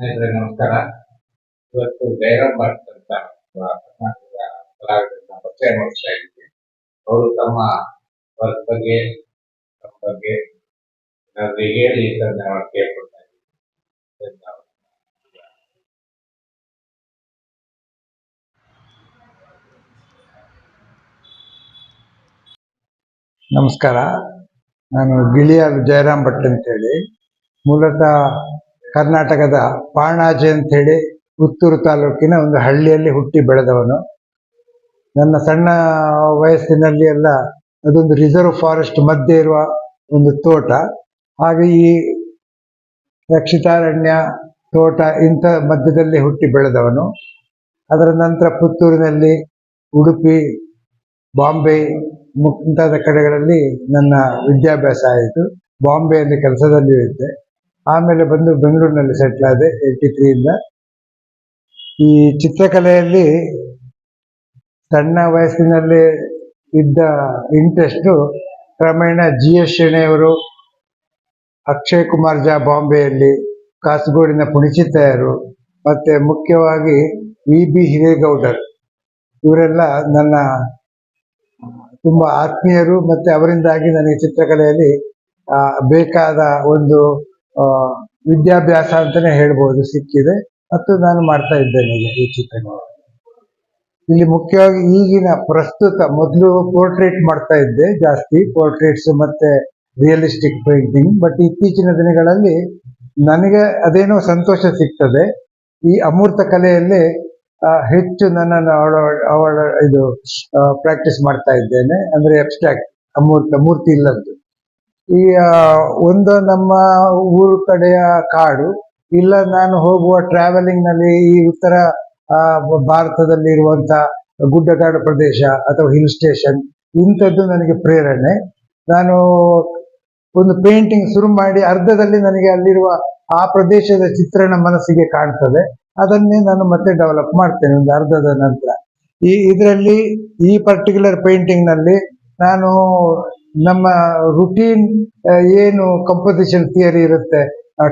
ಸ್ನೇಹಿತರೆ, ನಮಸ್ಕಾರ. ಇವತ್ತು ಜಯರಾಮ್ ಭಟ್ ಅಂತ ಕರ್ನಾಟಕದ ಕಲಾವಿದರನ್ನ ಪರಿಚಯ ಮಾಡಿಸ್ತಾ ಇದ್ದೀವಿ. ಅವರು ತಮ್ಮ ವರ್ಕ್ ಬಗ್ಗೆ, ತಮ್ಮ ಬಗ್ಗೆ ಏನಾದ್ರು ಹೇಳಿ ಅಂತ ನಾವು ಕೇಳ್ಕೊಳ್ತಾ ಇದ್ದೀವಿ. ನಮಸ್ಕಾರ. ನಾನು ಗಿಳಿಯ ಜಯರಾಮ್ ಭಟ್ ಅಂತೇಳಿ. ಮೂಲತಃ ಕರ್ನಾಟಕದ ಪಾಣಾಜೆ ಅಂತೇಳಿ ಪುತ್ತೂರು ತಾಲೂಕಿನ ಒಂದು ಹಳ್ಳಿಯಲ್ಲಿ ಹುಟ್ಟಿ ಬೆಳೆದವನು. ನನ್ನ ಸಣ್ಣ ವಯಸ್ಸಿನಲ್ಲಿ ಎಲ್ಲ ಅದೊಂದು ರಿಸರ್ವ್ ಫಾರೆಸ್ಟ್ ಮಧ್ಯೆ ಇರುವ ಒಂದು ತೋಟ. ಹಾಗೆ ಈ ರಕ್ಷಿತಾರಣ್ಯ ತೋಟ ಇಂಥ ಮಧ್ಯದಲ್ಲಿ ಹುಟ್ಟಿ ಬೆಳೆದವನು. ಅದರ ನಂತರ ಪುತ್ತೂರಿನಲ್ಲಿ ಉಡುಪಿ, ಬಾಂಬೆ ಮುಂತಾದ ಕಡೆಗಳಲ್ಲಿ ನನ್ನ ವಿದ್ಯಾಭ್ಯಾಸ ಆಯಿತು. ಬಾಂಬೆಯಲ್ಲಿ ಕೆಲಸದಲ್ಲಿಯೂ ಇದ್ದೆ. ಆಮೇಲೆ ಬಂದು ಬೆಂಗಳೂರಿನಲ್ಲಿ ಸೆಟ್ಲ್ ಆದೆ ಏಯ್ಟಿ ತ್ರೀಯಿಂದ ಈ ಚಿತ್ರಕಲೆಯಲ್ಲಿ ಸಣ್ಣ ವಯಸ್ಸಿನಲ್ಲಿ ಇದ್ದ ಇಂಟ್ರೆಸ್ಟು ಕ್ರಮೇಣ ಜಿ ಎಸ್ ಶೆಣೆಯವರು, ಅಕ್ಷಯ್ ಕುಮಾರ್ ಜಾ ಬಾಂಬೆಯಲ್ಲಿ, ಕಾಸರಗೋಡಿನ ಪುಣಿಚಿತ್ತಯ್ಯರು ಮತ್ತೆ ಮುಖ್ಯವಾಗಿ ವಿ ಬಿ ಹಿರೇಗೌಡರ್. ಇವರೆಲ್ಲ ನನ್ನ ತುಂಬ ಆತ್ಮೀಯರು, ಮತ್ತೆ ಅವರಿಂದಾಗಿ ನನಗೆ ಚಿತ್ರಕಲೆಯಲ್ಲಿ ಬೇಕಾದ ಒಂದು ವಿದ್ಯಾಭ್ಯಾಸ ಅಂತಾನೆ ಹೇಳ್ಬೋದು, ಸಿಕ್ಕಿದೆ. ಮತ್ತು ನಾನು ಮಾಡ್ತಾ ಇದ್ದೇನೆ ಈಗ ಈ ಚಿತ್ರ ಇಲ್ಲಿ ಮುಖ್ಯವಾಗಿ ಈಗಿನ ಪ್ರಸ್ತುತ ಮೊದಲು ಪೋರ್ಟ್ರೇಟ್ ಮಾಡ್ತಾ ಇದ್ದೆ, ಜಾಸ್ತಿ ಪೋರ್ಟ್ರೇಟ್ಸ್ ಮತ್ತೆ ರಿಯಲಿಸ್ಟಿಕ್ ಪೇಂಟಿಂಗ್ ಬಟ್ ಇತ್ತೀಚಿನ ದಿನಗಳಲ್ಲಿ ನನಗೆ ಅದೇನೋ ಸಂತೋಷ ಸಿಗ್ತದೆ. ಈ ಅಮೂರ್ತ ಕಲೆಯಲ್ಲಿ ಹೆಚ್ಚು ನನ್ನನ್ನು ಅವಳ ಅವಳ ಇದು ಪ್ರಾಕ್ಟೀಸ್ ಮಾಡ್ತಾ ಇದ್ದೇನೆ. ಅಂದ್ರೆ ಅಬ್ಸ್ಟ್ರಾಕ್ಟ್ ಅಮೂರ್ತ, ಮೂರ್ತಿ ಇಲ್ಲದ್ದು. ಈ ಒಂದು ನಮ್ಮ ಊರು ಕಡೆಯ ಕಾಡು, ಇಲ್ಲ ನಾನು ಹೋಗುವ ಟ್ರಾವೆಲಿಂಗ್ನಲ್ಲಿ ಈ ಉತ್ತರ ಭಾರತದಲ್ಲಿ ಇರುವಂತ ಗುಡ್ಡಗಾಡು ಪ್ರದೇಶ ಅಥವಾ ಹಿಲ್ ಸ್ಟೇಷನ್ ಇಂಥದ್ದು ನನಗೆ ಪ್ರೇರಣೆ. ನಾನು ಒಂದು ಪೇಂಟಿಂಗ್ ಶುರು ಮಾಡಿ ಅರ್ಧದಲ್ಲಿ ನನಗೆ ಅಲ್ಲಿರುವ ಆ ಪ್ರದೇಶದ ಚಿತ್ರಣ ಮನಸ್ಸಿಗೆ ಕಾಣ್ತದೆ. ಅದನ್ನೇ ನಾನು ಮತ್ತೆ ಡೆವಲಪ್ ಮಾಡ್ತೇನೆ ಒಂದು ಅರ್ಧದ ನಂತರ. ಈ, ಇದರಲ್ಲಿ ಈ ಪರ್ಟಿಕ್ಯುಲರ್ ಪೇಂಟಿಂಗ್ನಲ್ಲಿ ನಾನು ನಮ್ಮ ರುಟೀನ್ ಏನು ಕಂಪೋಸಿಷನ್ ಥಿಯರಿ ಇರುತ್ತೆ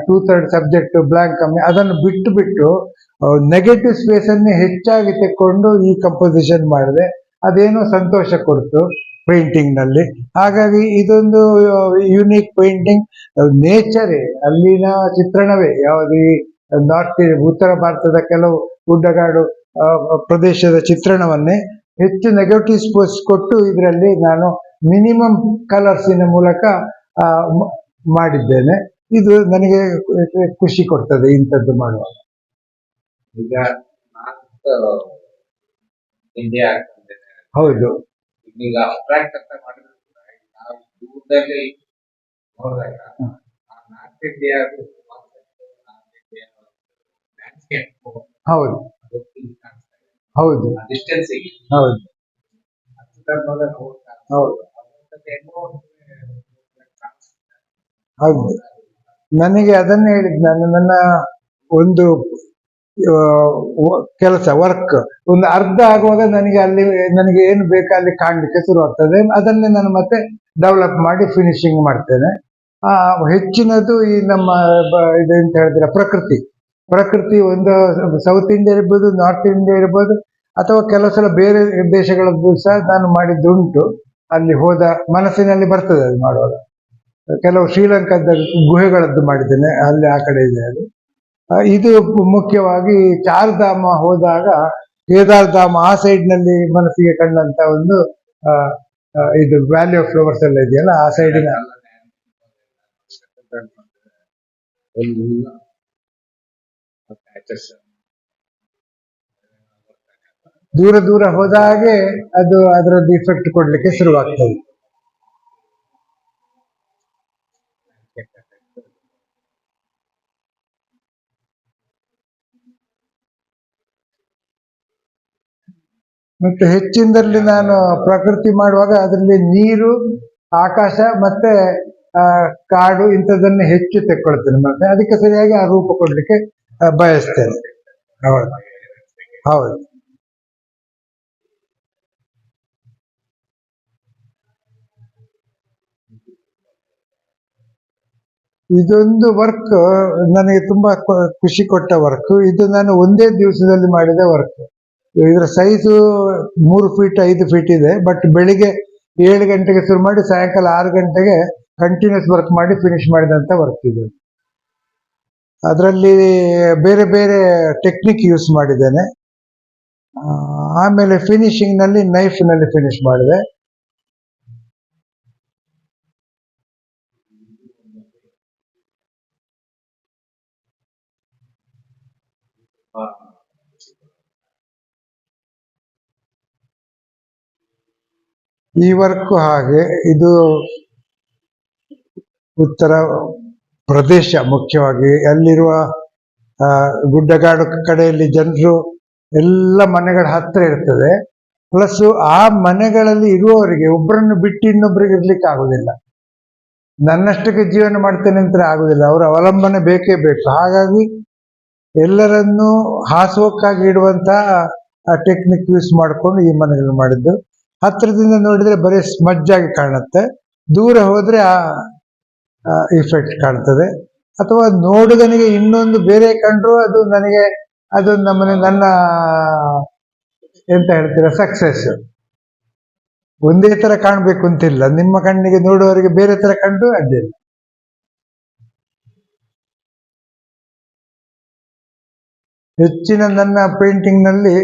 ಟೂ ಥರ್ಡ್ ಸಬ್ಜೆಕ್ಟ್ ಬ್ಲಾಂಕ್ ಕಮ್ಮಿ ಅದನ್ನು ಬಿಟ್ಟು ಬಿಟ್ಟು ನೆಗೆಟಿವ್ ಸ್ಪೇಸ್ ಅನ್ನೇ ಹೆಚ್ಚಾಗಿ ತೆಕ್ಕೊಂಡು ಈ ಕಂಪೋಸಿಷನ್ ಮಾಡಿದೆ. ಅದೇನೋ ಸಂತೋಷ ಕೊಡ್ತು ಪೇಂಟಿಂಗ್ನಲ್ಲಿ. ಹಾಗಾಗಿ ಇದೊಂದು ಯುನೀಕ್ ಪೇಂಟಿಂಗ್ ನೇಚರೇ ಅಲ್ಲಿನ ಚಿತ್ರಣವೇ. ಯಾವುದು ನಾರ್ತ್ ಉತ್ತರ ಭಾರತದ ಕೆಲವು ಗುಡ್ಡಗಾಡು ಪ್ರದೇಶದ ಚಿತ್ರಣವನ್ನೇ ಹೆಚ್ಚು ನೆಗೆಟಿವ್ ಸ್ಪೇಸ್ ಕೊಟ್ಟು ಇದರಲ್ಲಿ ನಾನು ಮಿನಿಮಮ್ ಕಲರ್ಸಿನ ಮೂಲಕ ಮಾಡಿದ್ದೇನೆ. ಇದು ನನಗೆ ಖುಷಿ ಕೊಡ್ತದೆ ಇಂಥದ್ದು ಮಾಡುವಾಗ. ಈಗ ಹೌದು. ಈಗ ಅಬ್ಸ್ಟ್ರಾಕ್ಟ್ ಅಂತ ಮಾಡಿದ್ರೆ ನಾವು ದೂರದಲ್ಲಿ ನೋಡಿದಾಗ ನಾರ್ತ್ ಇಂಡಿಯಾ ಹೌದು. ಹೌದು. ಡಿಸ್ಟೆನ್ಸ್ ಹೌದು. ಹೌದು ಮತ್ತೆ ಎಲ್ಲೋ ಒಂದು ಕಾಣಿಸ್ತಾ ಹೌದು. ನನಗೆ ಅದನ್ನೇ ಹೇಳಿದ್ ನಾನು ನನ್ನ ಒಂದು ಕೆಲಸ ವರ್ಕ್ ಒಂದು ಅರ್ಧ ಆಗುವಾಗ ನನಗೆ ಅಲ್ಲಿ, ನನಗೆ ಏನು ಬೇಕು ಅಲ್ಲಿ ಕಾಣಲಿಕ್ಕೆ ಶುರು ಆಗ್ತದೆ ಅದನ್ನೇ ನಾನು ಮತ್ತೆ ಡೆವಲಪ್ ಮಾಡಿ ಫಿನಿಶಿಂಗ್ ಮಾಡ್ತೇನೆ. ಆ, ಹೆಚ್ಚಿನದು ಈ ನಮ್ಮ ಇದು ಎಂತ ಹೇಳಿದ್ರೆ ಪ್ರಕೃತಿ. ಪ್ರಕೃತಿ ಒಂದು ಸೌತ್ ಇಂಡಿಯಾ ಇರ್ಬೋದು ನಾರ್ತ್ ಇಂಡಿಯಾ ಇರ್ಬೋದು, ಅಥವಾ ಕೆಲವು ಸಲ ಬೇರೆ ದೇಶಗಳದ್ದು ಸಹ ನಾನು ಮಾಡಿದ್ದುಂಟು. ಅಲ್ಲಿ ಹೋದ ಮನಸ್ಸಿನಲ್ಲಿ ಬರ್ತದೆ ಅದು ಮಾಡುವಾಗ ಕೆಲವು ಶ್ರೀಲಂಕಾದ ಗುಹೆಗಳದ್ದು ಮಾಡಿದ್ದೇನೆ ಅಲ್ಲಿ ಆ ಕಡೆ ಇದೆ ಅದು ಇದು ಮುಖ್ಯವಾಗಿ ಚಾರ್ಧಾಮ ಹೋದಾಗ ಕೇದಾರ್ಧಾಮ ಆ ಸೈಡ್ನಲ್ಲಿ ನಲ್ಲಿ ಮನಸ್ಸಿಗೆ ಕಂಡಂತ ಒಂದು ಇದು ವ್ಯಾಲಿ ಆಫ್ ಫ್ಲವರ್ಸ್ ಎಲ್ಲ ಇದೆಯಲ್ಲ ಆ ಸೈಡಿನ ದೂರ ದೂರ ಹೋದ ಹಾಗೆ ಅದು ಅದರದ್ದು ಇಫೆಕ್ಟ್ ಕೊಡ್ಲಿಕ್ಕೆ ಶುರುವಾಗ್ತದೆ. ಮತ್ತೆ ಹೆಚ್ಚಿನದ್ರಲ್ಲಿ ನಾನು ಪ್ರಕೃತಿ ಮಾಡುವಾಗ ಅದರಲ್ಲಿ ನೀರು, ಆಕಾಶ ಮತ್ತೆ ಕಾಡು ಇಂಥದನ್ನ ಹೆಚ್ಚು ತೆಕ್ಕೊಳ್ತೇನೆ. ಮತ್ತೆ ಅದಕ್ಕೆ ಸರಿಯಾಗಿ ಆ ರೂಪ ಕೊಡ್ಲಿಕ್ಕೆ ಬಯಸ್ತೇನೆ. ಹೌದು. ಹೌದು. ಇದೊಂದು ವರ್ಕ್ ನನಗೆ ತುಂಬಾ ಖುಷಿ ಕೊಟ್ಟ ವರ್ಕ್ ಇದು ನಾನು ಒಂದೇ ದಿವಸದಲ್ಲಿ ಮಾಡಿದ ವರ್ಕ್ ಇದರ ಸೈಜು ಮೂರು ಫೀಟ್ ಐದು ಫೀಟ್ ಇದೆ. ಬಟ್ ಬೆಳಿಗ್ಗೆ ಏಳು ಗಂಟೆಗೆ ಶುರು ಮಾಡಿ, ಸಾಯಂಕಾಲ ಆರು ಗಂಟೆಗೆ ಕಂಟಿನ್ಯೂಸ್ ವರ್ಕ್ ಮಾಡಿ ಫಿನಿಶ್ ಮಾಡಿದಂತ ವರ್ಕ್ ಇದು. ಅದರಲ್ಲಿ ಬೇರೆ ಬೇರೆ ಟೆಕ್ನಿಕ್ ಯೂಸ್ ಮಾಡಿದ್ದೇನೆ. ಆಮೇಲೆ ಫಿನಿಶಿಂಗ್ನಲ್ಲಿ ನೈಫ್ನಲ್ಲಿ ಫಿನಿಶ್ ಮಾಡಿದೆ. ಈ ವರ್ಕ್ ಹಾಗೆ ಇದು ಉತ್ತರ ಪ್ರದೇಶ ಮುಖ್ಯವಾಗಿ ಅಲ್ಲಿರುವ ಗುಡ್ಡಗಾಡು ಕಡೆಯಲ್ಲಿ ಜನರು ಎಲ್ಲ ಮನೆಗಳ ಹತ್ರ ಇರ್ತದೆ. ಪ್ಲಸ್ ಆ ಮನೆಗಳಲ್ಲಿ ಇರುವವರಿಗೆ ಒಬ್ಬರನ್ನು ಬಿಟ್ಟು ಇನ್ನೊಬ್ಬರಿಗೆ ಇರ್ಲಿಕ್ಕೆ ಆಗುದಿಲ್ಲ. ನನ್ನಷ್ಟಕ್ಕೆ ಜೀವನ ಮಾಡ್ತೇನೆ ಅಂತ ಆಗುದಿಲ್ಲ. ಅವರ ಅವಲಂಬನೆ ಬೇಕೇ ಬೇಕು. ಹಾಗಾಗಿ ಎಲ್ಲರನ್ನೂ ಹಾಸುವಕ್ಕಾಗಿ ಇಡುವಂತಹ ಟೆಕ್ನಿಕ್ ಯೂಸ್ ಮಾಡಿಕೊಂಡು ಈ ಮನೆಗಳು ಮಾಡಿದ್ದು. ಹತ್ರದಿಂದ ನೋಡಿದ್ರೆ ಬರೀ ಸ್ಮಜ್ ಆಗಿ ಕಾಣುತ್ತೆ. ದೂರ ಹೋದ್ರೆ ಆ ಇಫೆಕ್ಟ್ ಕಾಣ್ತದೆ. ಅಥವಾ ನೋಡುಗನಿಗೆ ಇನ್ನೊಂದು ಬೇರೆ ಕಂಡ್ರು ಅದು ನನಗೆ, ಅದು ನಮ್ಮನೆ ನನ್ನ, ಎಂತ ಹೇಳ್ತೀರಾ ಸಕ್ಸಸ್ ಒಂದೇ ತರ ಕಾಣ್ಬೇಕು ಅಂತಿಲ್ಲ. ನಿಮ್ಮ ಕಣ್ಣಿಗೆ ನೋಡುವವರಿಗೆ ಬೇರೆ ತರ ಕಂಡು ಅಡ್ಡಿಲ್ಲ ಹೆಚ್ಚಿನ ನನ್ನ ಪೇಂಟಿಂಗ್ನಲ್ಲಿ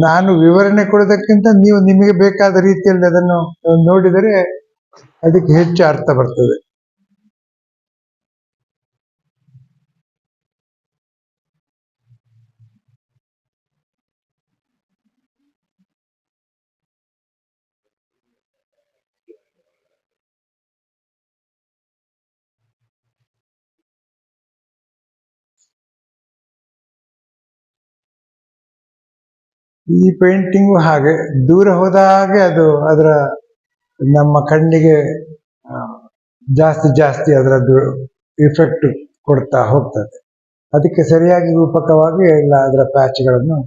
ನಾನು ವಿವರಣೆ ಕೊಡೋದಕ್ಕಿಂತ ನೀವು ನಿಮಗೆ ಬೇಕಾದ ರೀತಿಯಲ್ಲಿ ಅದನ್ನು ನೋಡಿದರೆ ಅದಕ್ಕೆ ಹೆಚ್ಚು ಅರ್ಥ ಬರ್ತದೆ. ಈ ಪೇಂಟಿಂಗು ಹಾಗೆ ದೂರ ಹೋದ ಹಾಗೆ ಅದು ಅದರ ನಮ್ಮ ಕಣ್ಣಿಗೆ ಜಾಸ್ತಿ ಜಾಸ್ತಿ ಅದರದ್ದು ಇಫೆಕ್ಟ್ ಕೊಡ್ತಾ ಹೋಗ್ತದೆ. ಅದಕ್ಕೆ ಸರಿಯಾಗಿ ರೂಪಕವಾಗಿ ಎಲ್ಲ ಅದರ ಪ್ಯಾಚ್ಗಳನ್ನು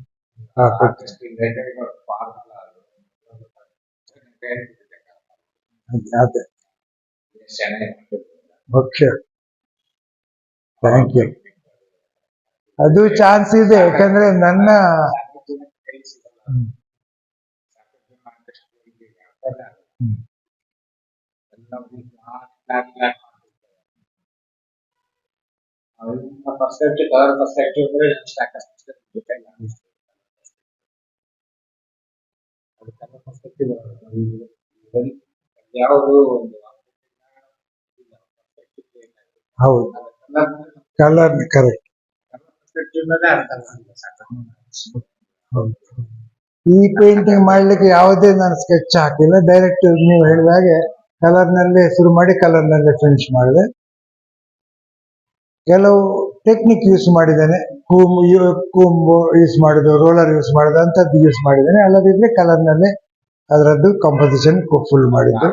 ಅದೇ. ಓಕೆ. ಥ್ಯಾಂಕ್ ಯು ಅದು ಚಾನ್ಸ್ ಇದೆ, ಯಾಕಂದ್ರೆ ನನ್ನ hmm. Hmm. Perspective colour perspective ಅಂದ್ರೆ ಸಾಕಷ್ಟು ಗೊತ್ತಿಲ್ಲ ಅದು ಕಲರ್ ಪರ್ಸ್ಪೆಕ್ಟಿವ್ ಯಾವುದು ಒಂದು ಹೌದು ಕಲರ್ ಕರೆಕ್ಟ್ ಪರ್ಸ್ಪೆಕ್ಟಿವ್ ಮೇಲೆ ಅರ್ಥ ಆಗ್ತದೆ ಸಾಕು ಈ ಪೇಂಟಿಂಗ್ ಮಾಡ್ಲಿಕ್ಕೆ ಯಾವುದೇ ನಾನು ಸ್ಕೆಚ್ ಹಾಕಿಲ್ಲ. ಡೈರೆಕ್ಟ್ ನೀವು ಹೇಳಿದ ಹಾಗೆ ಕಲರ್ನಲ್ಲಿ ಶುರು ಮಾಡಿ ಕಲರ್ನಲ್ಲಿ ಫಿನಿಶ್ ಮಾಡಿದೆ. ಕೆಲವು ಟೆಕ್ನಿಕ್ ಯೂಸ್ ಮಾಡಿದ್ದೇನೆ. ಕೂಂಬು ಕೂಂಬು ಯೂಸ್ ಮಾಡಿದ್ರು ರೋಲರ್ ಯೂಸ್ ಮಾಡಿದ ಅಂತದ್ದು ಯೂಸ್ ಮಾಡಿದ್ದೇನೆ. ಅಲ್ಲದಿದ್ರೆ ಕಲರ್ನಲ್ಲಿ ಅದರದ್ದು ಕಾಂಪೋಸಿಷನ್ ಫುಲ್ ಮಾಡಿದ್ದು.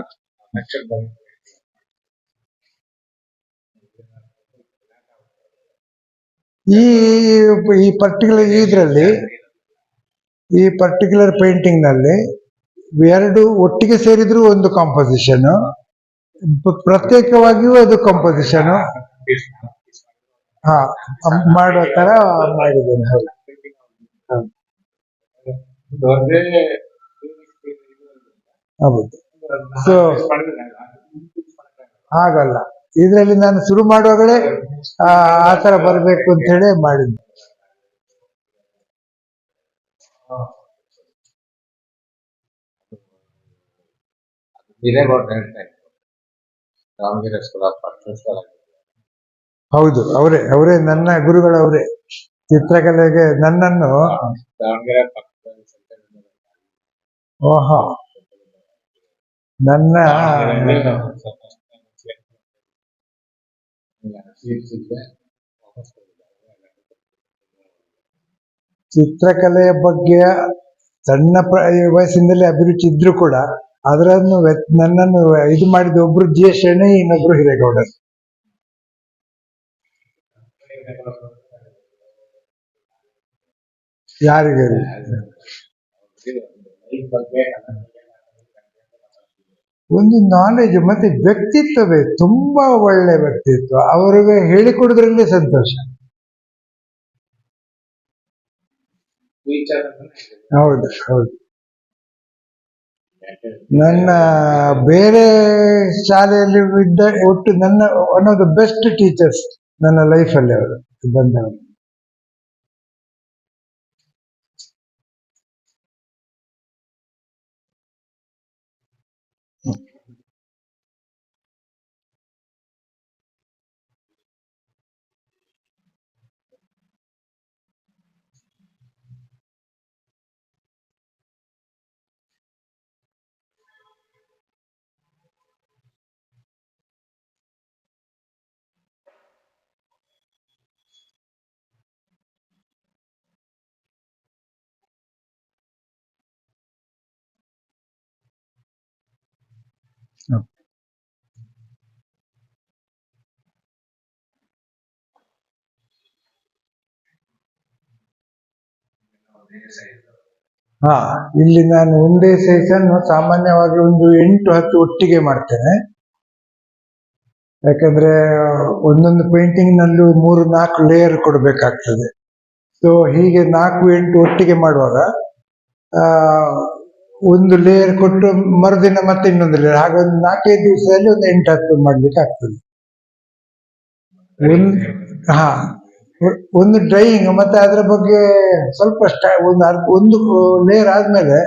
ಈ ಈ ಪರ್ಟಿಕ್ಯುಲರ್ ಇದರಲ್ಲಿ ಈ ಪರ್ಟಿಕ್ಯುಲರ್ ಪೇಂಟಿಂಗ್ನಲ್ಲಿ ಎರಡು ಒಟ್ಟಿಗೆ ಸೇರಿದ್ರು ಒಂದು ಕಾಂಪೋಸಿಷನ್ ಪ್ರತ್ಯೇಕವಾಗಿಯೂ ಅದು ಕಾಂಪೋಸಿಷನ್ ಹಾ, ಮಾಡೋ ತರ ಮಾಡಿದ್ದೇನೆ. ಹೌದು. ಹೌದು. ಸೊ ಹಾಗಲ್ಲ. ಇದರಲ್ಲಿ ನಾನು ಶುರು ಮಾಡುವಾಗಲೇ ಆ ತರ ಬರಬೇಕು ಅಂತ ಹೇಳಿ ಮಾಡಿದ್ದೆ. ಹೌದು ಅವರೇ ಅವರೇ ನನ್ನ ಗುರುಗಳು ಅವರೇ. ಚಿತ್ರಕಲೆಗೆ ನನ್ನನ್ನು ಸೆಂಟರ್ ಓಹೋ. ನನ್ನ ಚಿತ್ರಕಲೆಯ ಬಗ್ಗೆ ಸಣ್ಣ ಪ್ರ- ವಯಸ್ಸಿನಲ್ಲಿ ಅಭಿರುಚಿ ಇದ್ರು ಕೂಡ ಅದರನ್ನು ನನ್ನನ್ನು ಇದು ಮಾಡಿದ ಒಬ್ರು ಜಿ ಎಸ್ ಇನ್ನೊಬ್ರು ಹಿರೇಗೌಡರು. ಯಾರಿಗೆ ಒಂದು ನಾಲೆಜ್ ಮತ್ತೆ ವ್ಯಕ್ತಿತ್ವವೇ ತುಂಬಾ ಒಳ್ಳೆ ವ್ಯಕ್ತಿತ್ವ. ಅವರಿಗೆ ಹೇಳಿಕೊಡೋದ್ರಲ್ಲೇ ಸಂತೋಷ. ಹೌದು ಹೌದು. ನನ್ನ ಬೇರೆ ಶಾಲೆಯಲ್ಲಿ ಇದ್ದ ಒಟ್ಟು ನನ್ನ one of the best teachers ನನ್ನ ಲೈಫಲ್ಲಿ ಅವರು ಬಂದವರು ಹಾ, ಇಲ್ಲಿ ನಾನು ಒಂದೇ ಸೈಜ್ ಸಾಮಾನ್ಯವಾಗಿ ಒಂದು ಎಂಟು ಹತ್ತು ಒಟ್ಟಿಗೆ ಮಾಡ್ತೇನೆ. ಯಾಕಂದ್ರೆ, ಒಂದೊಂದು ಪೇಂಟಿಂಗ್ನಲ್ಲಿ ಮೂರು, ನಾಲ್ಕು ಲೇಯರ್ ಕೊಡಬೇಕಾಗ್ತದೆ. ಸೊ ಹೀಗೆ ನಾಲ್ಕು, ಎಂಟು ಒಟ್ಟಿಗೆ ಮಾಡುವಾಗ ಒಂದು ಲೇಯರ್ ಕೊಟ್ಟು ಮರುದಿನ ಮತ್ತೆ ಇನ್ನೊಂದು ಲೇಯರ್ ಹಾಗೆ ಒಂದು ನಾಲ್ಕೈದು ದಿವಸದಲ್ಲಿ ಒಂದು ಎಂಟು ಹತ್ತು ಮಾಡ್ಲಿಕ್ಕೆ ಆಗ್ತದೆ. ಹಾ, ಒಂದು ಡ್ರೈಯಿಂಗ್ ಮತ್ತೆ ಅದರ ಬಗ್ಗೆ ಸ್ವಲ್ಪ ಸ್ಟಾ ಒಂದು ಅರ್ಧ, ಒಂದು ಲೇಯರ್ ಆದ್ಮೇಲೆ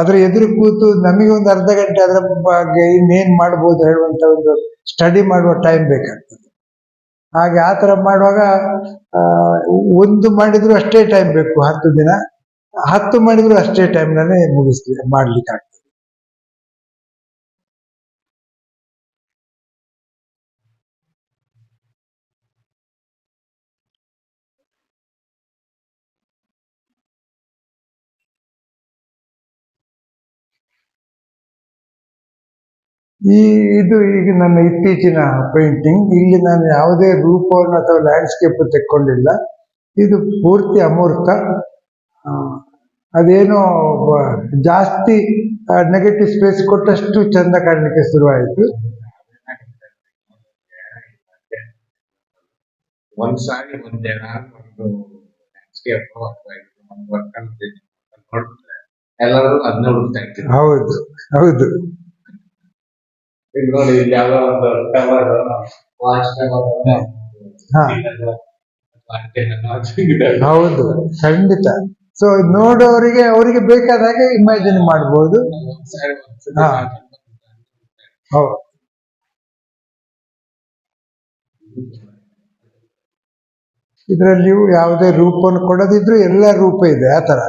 ಅದರ ಎದುರು ಕೂತು ನಮಗೆ ಒಂದು ಅರ್ಧ ಗಂಟೆ ಅದರ ಬಗ್ಗೆ ಇನ್ನೇನ್ ಮಾಡ್ಬೋದು ಹೇಳುವಂತ ಒಂದು ಸ್ಟಡಿ ಮಾಡುವ ಟೈಮ್ ಬೇಕಾಗ್ತದೆ. ಹಾಗೆ ಆ ಥರ ಮಾಡುವಾಗ ಒಂದು ಮಾಡಿದ್ರು ಅಷ್ಟೇ ಟೈಮ್ ಬೇಕು ಹತ್ತು ದಿನ. ಹತ್ತು ಮಾಡಿದ್ರು ಅಷ್ಟೇ ಟೈಮ್ನಲ್ಲೇ ಮುಗಿಸ್ಲಿ, ಮಾಡ್ಲಿಕ್ಕೆ ಆಗ್ತದೆ. ಈ, ಇದು ಈಗ ನನ್ನ ಇತ್ತೀಚಿನ ಪೇಂಟಿಂಗ್ ಇಲ್ಲಿ ನಾನು ಯಾವುದೇ ರೂಪವನ್ನು ಅಥವಾ ಲ್ಯಾಂಡ್ಸ್ಕೇಪ್ ತೆಕ್ಕೊಂಡಿಲ್ಲ. ಇದು ಪೂರ್ತಿ ಅಮೂರ್ತ. ಅದೇನೋ ಜಾಸ್ತಿ ನೆಗೆಟಿವ್ ಸ್ಪೇಸ್ ಕೊಟ್ಟಷ್ಟು ಚಂದ ಕಾಣಲಿಕ್ಕೆ ಶುರುವಾಯಿತು. ಒಂದ್ ಸಾರಿ ಒಂದ್ ಜನ ಒಂದು ಲ್ಯಾಂಡ್ಸ್ಕೇಪ್ ಅಥವಾ ಇದು ಒಂದು ವರ್ಕ್ ನೋಡಿದ್ರೆ ಎಲ್ಲರೂ ಅದನ್ನ ಹುಡುಕ್ತಾ ಇರ್ತೀವಿ ಹೌದು ಹೌದು. ನೋಡಿ ಇಲ್ಲಿ ಯಾವ್ದೋ ಒಂದು ಹಾ. ಹೌದು ಖಂಡಿತ. ಸೊ ನೋಡೋರಿಗೆ ಅವರಿಗೆ ಬೇಕಾದಾಗ ಇಮ್ಯಾಜಿನ್ ಮಾಡ್ಬೋದು. ಹಾ. ಹೌದು. ಇದರಲ್ಲಿಯೂ ಯಾವುದೇ ರೂಪವನ್ನು ಕೊಡದಿದ್ರು ಎಲ್ಲ ರೂಪ ಇದೆ ಆ ತರ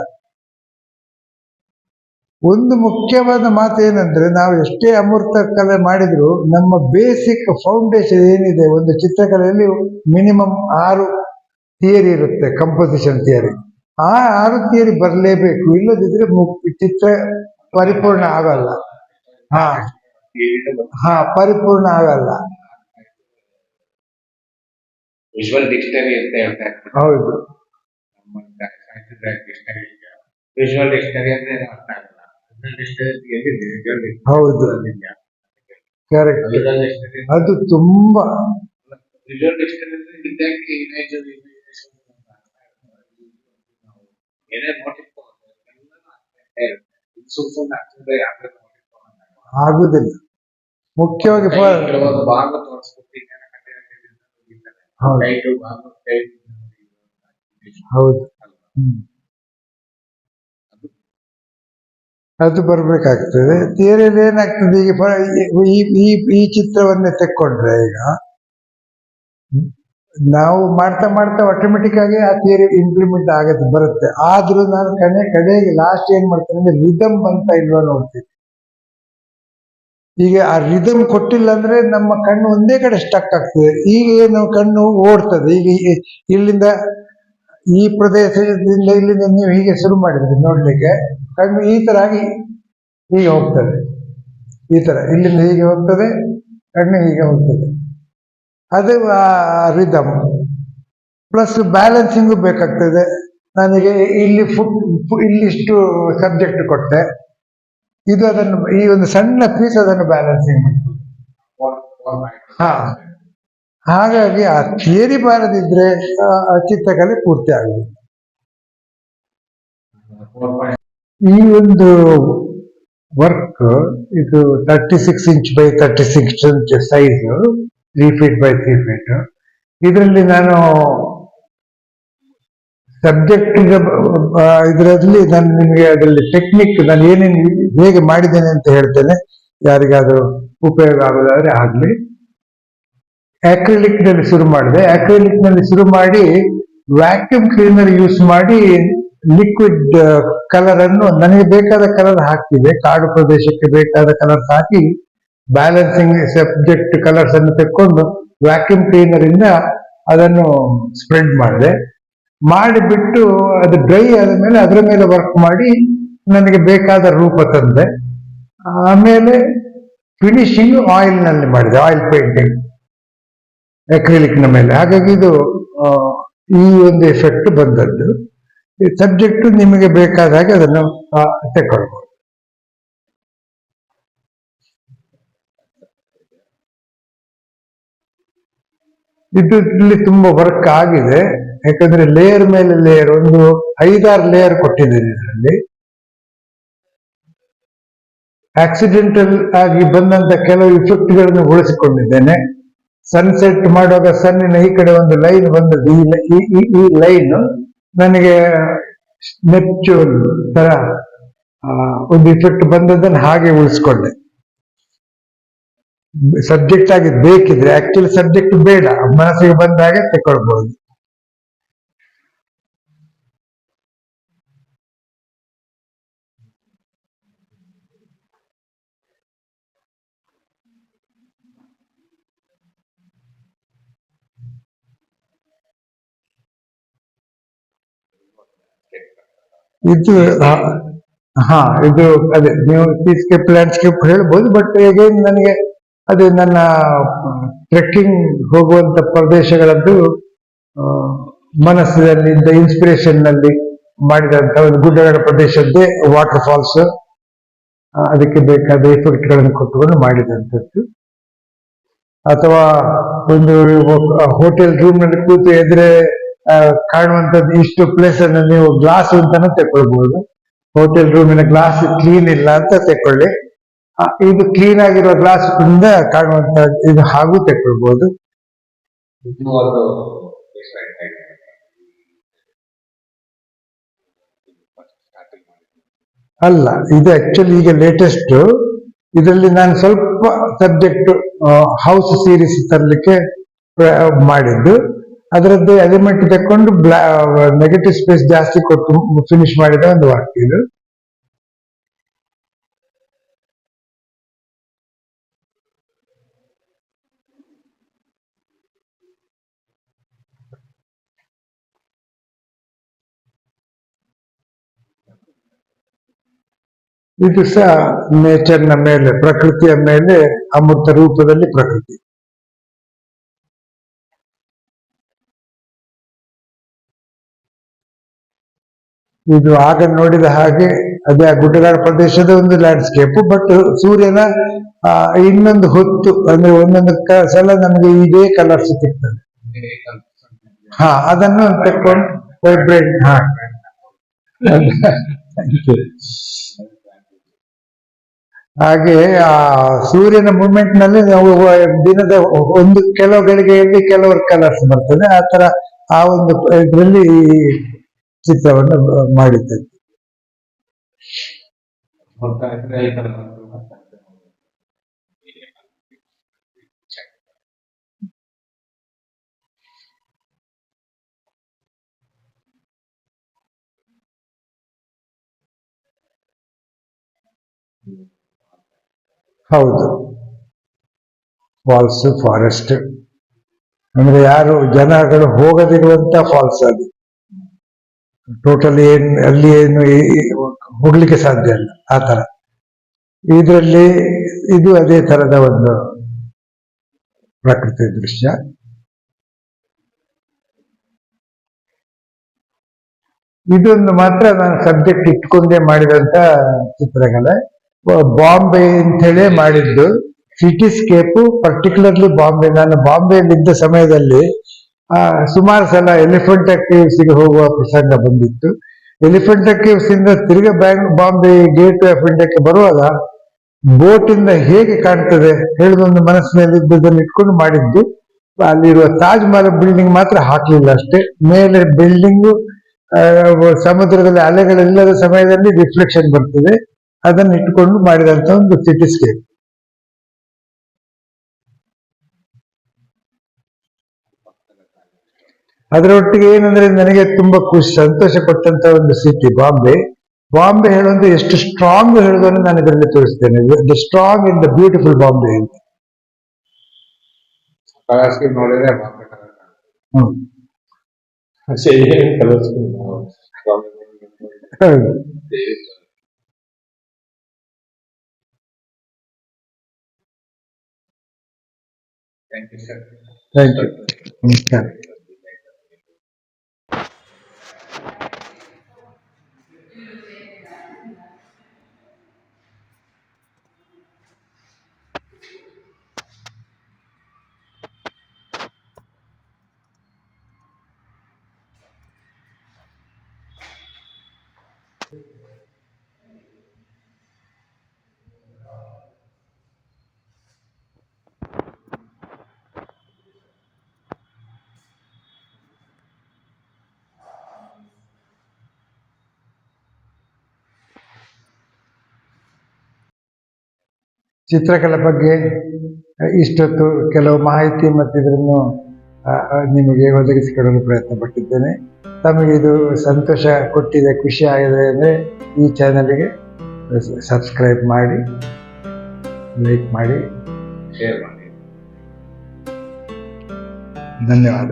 ಒಂದು ಮುಖ್ಯವಾದ ಮಾತು ಏನಂದ್ರೆ ನಾವು ಎಷ್ಟೇ ಅಮೃತ ಕಲೆ ಮಾಡಿದ್ರು ನಮ್ಮ ಬೇಸಿಕ್ ಫೌಂಡೇಶನ್ ಏನಿದೆ ಒಂದು ಚಿತ್ರಕಲೆಯಲ್ಲಿ ಮಿನಿಮಮ್ ಆರು ಥಿಯರಿ ಇರುತ್ತೆ ಕಂಪೋಸಿಷನ್ ಥಿಯರಿ ಆ ಆರು ಥಿಯರಿ ಬರಲೇಬೇಕು. ಇಲ್ಲದಿದ್ರೆ ಮುಕ್ತಿ ಚಿತ್ರ ಪರಿಪೂರ್ಣ ಆಗಲ್ಲ. ಹಾ. ಹಾ ಪರಿಪೂರ್ಣ ಆಗಲ್ಲ. ವಿಜುವಲ್ ಡಿಕ್ಷನರಿ ಅಂತ ಹೇಳ್ತಾ ಹೌದು. ವಿಜುವಲ್ ಡಿಕ್ಷನರಿ ಅಂದ್ರೆ ಅರ್ಥ ಆಗಲ್ಲ ಹೌದು. ಕರೆಕ್ಟ್ ಅದು ತುಂಬಾ ವಿಜುವಲ್ ಡಿಕ್ಷನರಿ ಇದ್ದಂಗೆ ಆಗುದಿಲ್ಲ. ಮುಖ್ಯವಾಗಿ ಹೌದು. ಅದು ಬರ್ಬೇಕಾಗ್ತದೆ. ಥಿಯರಿಯಲ್ಲಿ ಏನಾಗ್ತದೆ? ಈಗ ಈ ಈ ಚಿತ್ರವನ್ನೇ ತೆಕ್ಕೊಂಡ್ರೆ ಈಗ. ನಾವು ಮಾಡ್ತಾ ಮಾಡ್ತಾ ಆಟೋಮೆಟಿಕ್ ಆಗಿ ಆ ಥಿಯರಿ ಇಂಪ್ಲಿಮೆಂಟ್ ಆಗತ್ತೆ ಬರುತ್ತೆ. ಆದ್ರೂ ನಾನು ಕಣೆ ಕಡೆಗೆ ಲಾಸ್ಟ್ ಏನ್ ಮಾಡ್ತೇನೆ ಅಂದ್ರೆ ರಿದಮ್ ಅಂತ ಇಲ್ವಾ ನೋಡ್ತೀನಿ. ಈಗ ಆ ರಿದಮ್ ಕೊಟ್ಟಿಲ್ಲ ಅಂದ್ರೆ ನಮ್ಮ ಕಣ್ಣು ಒಂದೇ ಕಡೆ ಸ್ಟಕ್ ಆಗ್ತದೆ. ಈಗ ಏನು ಕಣ್ಣು ಓಡ್ತದೆ. ಈಗ ಇಲ್ಲಿಂದ ಈ ಪ್ರದೇಶದಿಂದ ಇಲ್ಲಿಂದ ನೀವು ಹೀಗೆ ಶುರು ಮಾಡಿದ್ರಿ ನೋಡ್ಲಿಕ್ಕೆ ಕಣ್ಣು ಈ ತರ ಆಗಿ ಹೀಗೆ ಹೋಗ್ತದೆ. ಈ ತರ ಇಲ್ಲಿಂದ ಹೀಗೆ ಹೋಗ್ತದೆ, ಕಣ್ಣು ಹೀಗೆ ಹೋಗ್ತದೆ. ಅದು ರಿದಮ್ ಪ್ಲಸ್ ಬ್ಯಾಲೆನ್ಸಿಂಗು ಬೇಕಾಗ್ತದೆ. ನನಗೆ ಇಲ್ಲಿ ಫುಟ್ ಇಲ್ಲಿಷ್ಟು ಸಬ್ಜೆಕ್ಟ್ ಕೊಟ್ಟೆ. ಇದು ಅದನ್ನು, ಈ ಒಂದು ಸಣ್ಣ ಪೀಸ್ ಅದನ್ನು ಬ್ಯಾಲೆನ್ಸಿಂಗ್ ಹಾ. ಹಾಗಾಗಿ ಆ ಥಿಯರಿ ಬಾರದಿದ್ರೆ ಚಿತ್ರಕಲೆ ಪೂರ್ತಿ ಆಗುತ್ತೆ ಈ ಒಂದು ವರ್ಕ್ ಇದು thirty six inch by thirty six inch size three feet by three feet ಇದರಲ್ಲಿ ನಾನು ಸಬ್ಜೆಕ್ಟ್ ಇದರಲ್ಲಿ ನಾನು ನಿಮಗೆ ಅದರಲ್ಲಿ ಟೆಕ್ನಿಕ್ ನಾನು ಏನೇನು ಹೇಗೆ ಮಾಡಿದ್ದೇನೆ ಅಂತ ಹೇಳ್ತೇನೆ. ಯಾರಿಗಾದರೂ ಉಪಯೋಗ ಆಗೋದಾದ್ರೆ ಆಗ್ಲಿ. ಅಕ್ರಿಲಿಕ್ನಲ್ಲಿ ಶುರು ಮಾಡಿದೆ. ಅಕ್ರಿಲಿಕ್ನಲ್ಲಿ ಶುರು ಮಾಡಿ ವ್ಯಾಕ್ಯೂಮ್ ಕ್ಲೀನರ್ ಯೂಸ್ ಮಾಡಿ ಲಿಕ್ವಿಡ್ ಕಲರ್ ಅನ್ನು ನನಗೆ ಬೇಕಾದ ಕಲರ್ ಹಾಕ್ತಿದೆ ಕಾಡು ಪ್ರದೇಶಕ್ಕೆ ಬೇಕಾದ ಕಲರ್ ಹಾಕಿ ಬ್ಯಾಲೆನ್ಸಿಂಗ್ ಸಬ್ಜೆಕ್ಟ್ ಕಲರ್ಸ್ ಅನ್ನು ತೆಕ್ಕೊಂಡು ವ್ಯಾಕ್ಯೂಮ್ ಕ್ಲೀನರ್ ಇಂದ ಅದನ್ನು ಸ್ಪ್ರೆಡ್ ಮಾಡಿದೆ. ಮಾಡಿಬಿಟ್ಟು ಅದು ಡ್ರೈ ಆದ ಮೇಲೆ ಅದರ ಮೇಲೆ ವರ್ಕ್ ಮಾಡಿ ನನಗೆ ಬೇಕಾದ ರೂಪ ತಂದೆ. ಆಮೇಲೆ ಫಿನಿಶಿಂಗ್ ಆಯಿಲ್ನಲ್ಲಿ ಮಾಡಿದೆ ಆಯಿಲ್ ಪೇಂಟಿಂಗ್ ಅಕ್ರಿಲಿಕ್ನ ಮೇಲೆ. ಹಾಗಾಗಿ ಇದು ಈ ಒಂದು ಎಫೆಕ್ಟ್ ಬಂದದ್ದು. ಸಬ್ಜೆಕ್ಟ್ ನಿಮಗೆ ಬೇಕಾದ ಹಾಗೆ ಅದನ್ನು ತೆಕ್ಕೊಳ್ಬಹುದು ಇಲ್ಲಿ ತುಂಬಾ ವರ್ಕ್ ಆಗಿದೆ. ಯಾಕಂದ್ರೆ ಲೇಯರ್ ಮೇಲೆ ಲೇಯರ್ ಒಂದು ಐದಾರು ಲೇಯರ್ ಕೊಟ್ಟಿದ್ದೇನೆ ಇದರಲ್ಲಿ. ಆಕ್ಸಿಡೆಂಟಲ್ ಆಗಿ ಬಂದಂತ ಕೆಲವು ಇಫೆಕ್ಟ್ಗಳನ್ನು ಉಳಿಸಿಕೊಂಡಿದ್ದೇನೆ. ಸನ್ಸೆಟ್ ಮಾಡುವಾಗ ಸನ್ನಿನ ಈ ಕಡೆ ಒಂದು ಲೈನ್ ಬಂದದ್ದು. ಈ ಲೈನ್ ನನಗೆ ನೆಪ್ಚೂನ್ ತರ ಒಂದು ಇಫೆಕ್ಟ್ ಬಂದದ್ದನ್ನು ಹಾಗೆ ಉಳಿಸ್ಕೊಂಡೆ. ಸಬ್ಜೆಕ್ಟ್ ಆಗಿ ಬೇಕಿದ್ರೆ ಆಕ್ಚುಲಿ ಸಬ್ಜೆಕ್ಟ್ ಬೇಡ. ಮನಸ್ಸಿಗೆ ಬಂದ ಹಾಗೆ ತಕೊಳ್ಬಹುದು ಇದು ಆ, ಹಾ ಇದು ಅದೇ ನೀವು ಸೀಸ್ಕೇಪ್ ಲ್ಯಾಂಡ್ಸ್ಕೇಪ್ ಹೇಳ್ಬೋದು ಬಟ್ ಹೇಗೇನ್ ನನಗೆ ಅದೇ ನನ್ನ ಟ್ರೆಕ್ಕಿಂಗ್ ಹೋಗುವಂತ ಪ್ರದೇಶಗಳದ್ದು ಮನಸ್ಸಿನಲ್ಲಿ ಮನಸ್ಸಿನಲ್ಲಿದ್ದ ಇನ್ಸ್ಪಿರೇಷನ್ನಲ್ಲಿ ಮಾಡಿದಂತ ಒಂದು ಗುಡ್ಡಗಾಡ ಪ್ರದೇಶದ್ದೇ ವಾಟರ್ ಫಾಲ್ಸ್. ಅದಕ್ಕೆ ಬೇಕಾದ ಎಫೆಕ್ಟ್ಗಳನ್ನು ಕೊಟ್ಟುಕೊಂಡು ಮಾಡಿದಂಥದ್ದು. ಅಥವಾ ಒಂದು ಹೋಟೆಲ್ ರೂಮ್ನಲ್ಲಿ ಕೂತು ಎದುರೆ ಕಾಣುವಂತದ್ದು ಇಷ್ಟು ಪ್ಲೇಸ್ ಅನ್ನು ನೀವು ಗ್ಲಾಸ್ ಅಂತಾನು ತೆಕ್ಕೊಳ್ಬಹುದು ಹೋಟೆಲ್ ರೂಮಿನ ಗ್ಲಾಸ್ ಕ್ಲೀನ್ ಇಲ್ಲ ಅಂತ ತಕೊಳ್ಳಿ ಆ, ಇದು ಕ್ಲೀನ್ ಆಗಿರೋ ಗ್ಲಾಸ್ ಇಂದ ಕಾಣುವಂತ ಇದು ಹಾಗೂ ತೆಕ್ಕೊಳ್ಬಹುದು. ಅಲ್ಲ ಇದು ಆಕ್ಚುಲಿ ಈಗ ಲೇಟೆಸ್ಟ್ ಇದರಲ್ಲಿ ನಾನು ಸ್ವಲ್ಪ ಸಬ್ಜೆಕ್ಟ್ ಹೌಸ್ ಸೀರೀಸ್ ತರಲಿಕ್ಕೆ ಮಾಡಿದ್ದು. ಅದರದ್ದು ಎಲಿಮೆಂಟ್ ತಕೊಂಡು ನೆಗೆಟಿವ್ ಸ್ಪೇಸ್ ಜಾಸ್ತಿ ಕೊಟ್ಟು ಫಿನಿಶ್ ಮಾಡಿದ ಒಂದು ವಾಕ್ ಇದು. ಇದು ಸಹ ನೇಚರ್ನ ಮೇಲೆ ಪ್ರಕೃತಿಯ ಮೇಲೆ ಅಮೃತ ರೂಪದಲ್ಲಿ ಪ್ರಕೃತಿ ಇದು ಆಗ ನೋಡಿದ ಹಾಗೆ, ಅದೇ ಆ ಗುಡ್ಡಗಾಡ ಪ್ರದೇಶದ ಒಂದು ಲ್ಯಾಂಡ್ಸ್ಕೇಪ್ ಬಟ್ ಸೂರ್ಯನ ಇನ್ನೊಂದು ಹೊತ್ತು, ಅಂದ್ರೆ ಒಂದೊಂದು ಸಲ ನಮಗೆ ಇದೇ ಕಲರ್ಸ್ ಸಿಗ್ತದೆ. ಹಾ, ಅದನ್ನು ತಕ್ಕೊಂಡು ವೈಬ್ರೇಟ್ ಹಾ. ಹಾಗೆ ಆ ಸೂರ್ಯನ ಮೂಮೆಂಟ್ನಲ್ಲಿ ನಾವು ದಿನದ ಒಂದು ಕೆಲವು ಗಳಿಗೆಯಲ್ಲಿ ಕೆಲವರು ಕಲರ್ಸ್ ಬರ್ತದೆ. ಆ ತರ ಆ ಒಂದು ಇದರಲ್ಲಿ ಚಿತ್ರವನ್ನು ಮಾಡಿದ್ದೇವೆ ಈ ತರ ಒಂದು ಹೌದು. ಫಾಲ್ಸ್ ಫಾರೆಸ್ಟ್ ಅಂದ್ರೆ ಯಾರು ಜನಗಳು ಹೋಗದಿರುವಂತ ಫಾಲ್ಸ್ ಅದು. ಟೋಟಲಿ ಏನ್, ಅಲ್ಲಿ ಏನು ಹೋಗ್ಲಿಕ್ಕೆ ಸಾಧ್ಯ ಇಲ್ಲ, ಆ ತರ ಇದರಲ್ಲಿ ಇದು ಅದೇ ತರದ ಒಂದು ಪ್ರಕೃತಿ ದೃಶ್ಯ. ಇದೊಂದು ಮಾತ್ರ ನಾನು ಸಬ್ಜೆಕ್ಟ್ ಇಟ್ಕೊಂಡೇ ಮಾಡಿದಂತ ಚಿತ್ರಕಲೆ ಬಾಂಬೆ ಅಂತೇಳಿ ಮಾಡಿದ್ದು. Cityscape particularly Bombay. ನಾನು ಬಾಂಬೆಯಲ್ಲಿದ್ದ ಸಮಯದಲ್ಲಿ ಆ, ಸುಮಾರು ಸಲ ಎಲಿಫೆಂಟ್ ಕೇವ್ಸ್ಗೆ ಹೋಗುವ ಪ್ರಸಂಗ ಬಂದಿತ್ತು. ಎಲಿಫೆಂಟ್ ಕೇವ್ಸ್ ಇಂದ ತಿರುಗ ಬ್ಯಾಂಗ್ ಬಾಂಬೆ ಗೇಟ್ ಆಫ್ ಇಂಡಿಯಾಕ್ಕೆ ಬರುವಾಗ ಬೋಟ್ ಇಂದ ಹೇಗೆ ಕಾಣ್ತದೆ ಹೇಳುದೊಂದು ಮನಸ್ಸಿನಲ್ಲಿ ಇದ್ದದನ್ನು ಇಟ್ಕೊಂಡು ಮಾಡಿದ್ದು. ಅಲ್ಲಿರುವ ತಾಜ್ ಮಹಲ್ ಬಿಲ್ಡಿಂಗ್ ಮಾತ್ರ ಹಾಕ್ಲಿಲ್ಲ ಅಷ್ಟೇ. ಮೇಲೆ ಬಿಲ್ಡಿಂಗು ಸಮುದ್ರದಲ್ಲಿ ಅಲೆಗಳಿಲ್ಲದ ಸಮಯದಲ್ಲಿ ರಿಫ್ಲೆಕ್ಷನ್ ಬರ್ತದೆ. ಅದನ್ನು ಇಟ್ಟುಕೊಂಡು ಮಾಡಿದಂತ ಒಂದು ಸಿಟಿಸ್ಕೇಪ್ ಅದರೊಟ್ಟಿಗೆ ಏನಂದ್ರೆ ನನಗೆ ತುಂಬಾ ಖುಷಿ ಸಂತೋಷ ಕೊಟ್ಟಂತ ಒಂದು ಸಿಟಿ ಬಾಂಬೆ. ಬಾಂಬೆ ಹೇಳೋದು ಎಷ್ಟು ಸ್ಟ್ರಾಂಗ್ ಹೇಳುವುದನ್ನು ನಾನು ಇದರಲ್ಲಿ ತೋರಿಸ್ತೇನೆ. The strong in the beautiful Bombay ಅಂತ colour Devi thank you sir thank you ಚಿತ್ರಕಲೆ ಬಗ್ಗೆ ಇಷ್ಟೊತ್ತು ಕೆಲವು ಮಾಹಿತಿ ಮತ್ತು ಇದನ್ನು ನಿಮಗೆ ಒದಗಿಸಿಕೊಡಲು ಪ್ರಯತ್ನ ಪಟ್ಟಿದ್ದೇನೆ ತಮಗೆ ಇದು ಸಂತೋಷ ಕೊಟ್ಟಿದೆ, ಖುಷಿ ಆಗಿದೆ ಅಂದರೆ ಈ ಚಾನಲ್ಗೆ ಸಬ್ಸ್ಕ್ರೈಬ್ ಮಾಡಿ, ಲೈಕ್ ಮಾಡಿ, ಶೇರ್ ಮಾಡಿ. ಧನ್ಯವಾದ